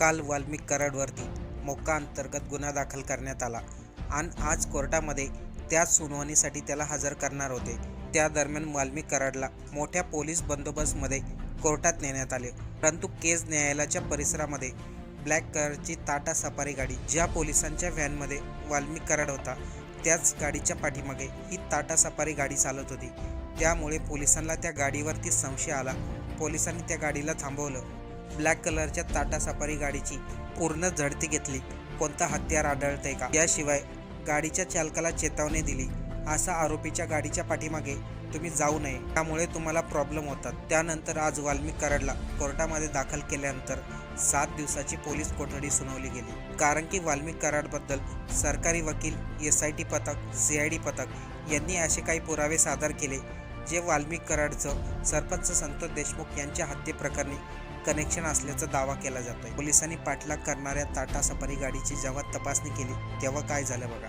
काल वाल्मिक कराडवरती मोक्का अंतर्गत गुन्हा दाखल करण्यात आला. आणि आज कोर्टामध्ये त्याच सुनावणीसाठी त्याला हजर करणार होते. त्या दरम्यान वाल्मिक कराडला मोठ्या पोलीस बंदोबस्तमध्ये कोर्टात नेण्यात आले. परंतु केज न्यायालयाच्या परिसरामध्ये ब्लॅक कलरची टाटा सफारी गाडी ज्या पोलिसांच्या व्हॅनमध्ये वाल्मिक कराड होता त्याच गाडीच्या पाठीमागे ही टाटा सफारी गाडी चालत होती. त्यामुळे पोलिसांना त्या गाडीवरती संशय आला. पोलिसांनी त्या गाडीला थांबवलं. ब्लॅक कलरच्या टाटा सफारी गाडीची पूर्ण झडती घेतली. कोणता हत्यार आढळतंय का? याशिवाय गाडीच्या चालकाला चेतावणी दिली. असा आरोपीच्या गाडीच्या पाठीमागे तुम्ही जाऊ नये. त्यामुळे तुम्हाला प्रॉब्लेम होतात. त्यानंतर आज वाल्मिक कराडला कोर्टामध्ये दाखल केल्यानंतर सात दिवसाची पोलीस कोठडी सुनावली गेली. कारण की वाल्मिक कराडबद्दल सरकारी वकील एस आय टी पथक सी आय डी पथक यांनी असे काही पुरावे सादर केले जे वाल्मिक कराडचं सरपंच संतोष देशमुख यांच्या हत्येप्रकरणी कनेक्शन असल्याचा दावा केला जातोय. पोलिसांनी पाठलाग करणाऱ्या टाटा सफारी गाडीची जेव्हा तपासणी केली तेव्हा काय झालं बघा.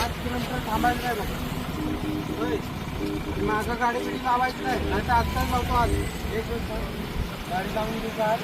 पाच किलोमीटर थांबायचं नाही बघा होय. मागं गाडी बिडी लावायची नाही नाही तर आत्ताच लावतो आज एक मिनिट गाडी लावून देऊ का?